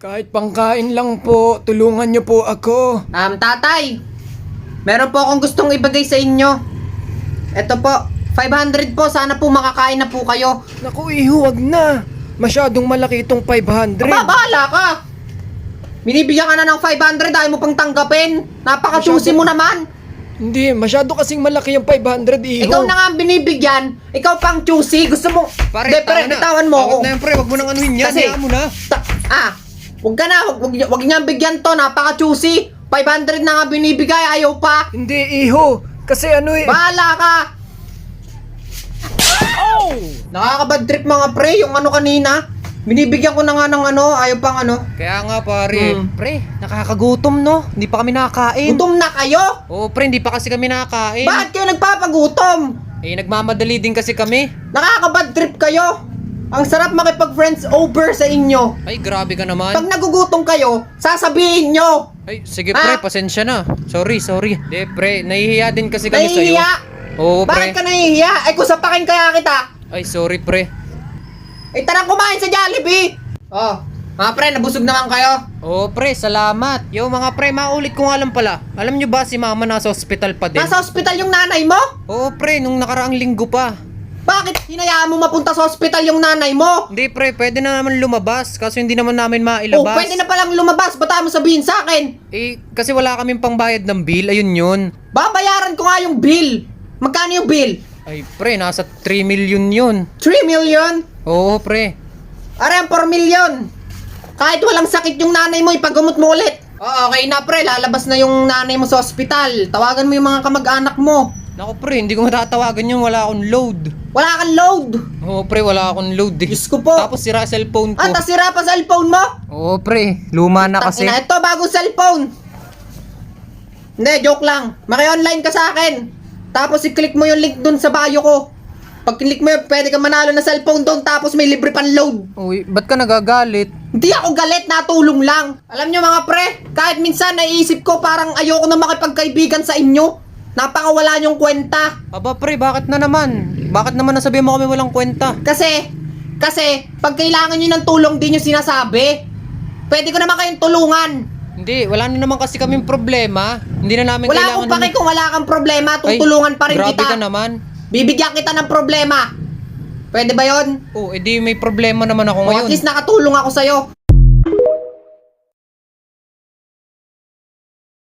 Kahit pangkain lang po, tulungan niyo po ako. Um, tatay, meron po akong gustong ibigay sa inyo. Ito po, 500 po. Sana po makakain na po kayo. Naku, iho, wag na. Masyadong malaki itong 500. Aba, bahala ka! Binibigyan ka na ng 500, ayaw mo pang tanggapin. Napaka-choosy mo naman. Hindi, masyado kasing malaki yung 500, iho. Ikaw na nga ang binibigyan, ikaw pang choosy. Gusto mo, Hindi, pre, bitawan mo ako. Tawag na yan, pre. Wag mo nang anuhin yan. Kasi- Hayaan mo na. Ta- ah, wag ka na, wag, wag, wag niyang bigyan to, napaka-choosy. 500 na nga binibigay, ayaw pa. Hindi, iho. Kasi ano eh. Bahala ka! oh! Nakakabad trip mga pre, yung ano kanina. Binibigyan ko na nga ng ano, ayaw pang ano. Kaya nga pare, Hmm. pre, nakakagutom no? Hindi pa kami nakakain. Gutom na kayo! Oo pre, hindi pa kasi kami nakakain. Bakit kayo nagpapagutom? Eh, nagmamadali din kasi kami. Nakakabad trip kayo! Ang sarap makipag-friends over sa inyo. Ay, grabe ka naman. Pag nagugutom kayo, sasabihin nyo. Ay, sige pre, Ah. pasensya na. Sorry, sorry. Di pre, nahihiya din kasi kami sa'yo. Nahihiya? Oo Bakit pre. ka nahihiya? Ay, kung sapakin kaya kita. Ay, sorry pre. Ay, tara kumain sa Jollibee! Oh, mga pre, nabusog naman kayo. Oo pre, salamat. Yo mga pre, maulit ko nga lang pala. Alam nyo ba si mama nasa ospital pa din? Nasa ospital yung nanay mo? Oo pre, nung nakaraang linggo pa. Bakit hinayaan mo mapunta sa ospital yung nanay mo? Hindi pre, pwede na naman lumabas. Kaso hindi naman namin Oh, mailabas. pwede na palang lumabas. Ba't ayaw mo sabihin sa akin? Eh, kasi wala kaming pangbayad ng bill. Ayun yun. Babayaran ko nga yung bill. Magkano yung bill? Ay, pre, nasa 3 million yun. 3 million? Oo, pre. Aray, 4 million. Kahit walang sakit yung nanay mo, ipagamot mo ulit. Oo, okay na pre. Lalabas na yung nanay mo sa ospital. Tawagan mo yung mga kamag-anak mo. Naku, pre, hindi ko matatawagan yun. Wala akong load. Wala kang load. Oo, pre, wala akong load eh. Diyos ko po. Tapos sira cellphone ko. Ah, tas sira pa cellphone mo? Oo, pre. Luma na kasi. Tangina, ito, bagong cellphone. Hindi, joke lang. Maki-online ka sa akin. Tapos i-click mo yung link dun sa bio ko. Pag click mo yun, pwede ka manalo ng cellphone doon tapos may libre pang load. Uy, ba't ka nagagalit? Hindi ako galit, natulong lang. Alam nyo mga pre, kahit minsan naiisip ko parang ayoko na makipagkaibigan sa inyo. Napakawala nyong kwenta. Aba, pre, bakit na naman? Bakit naman nasabi mo kami walang kwenta? Kasi, kasi, pag kailangan nyo ng tulong di nyo sinasabi. Pwede ko naman kayong tulungan. Hindi, wala na naman kasi kaming problema. Hindi na namin Wala kailangan... akong pake kung wala kang problema, tutulungan pa rin grabe kita. ka naman. Bibigyan kita ng problema. Pwede ba yon? Oh, edi may problema naman ako O ngayon. at least nakatulong ako sa'yo.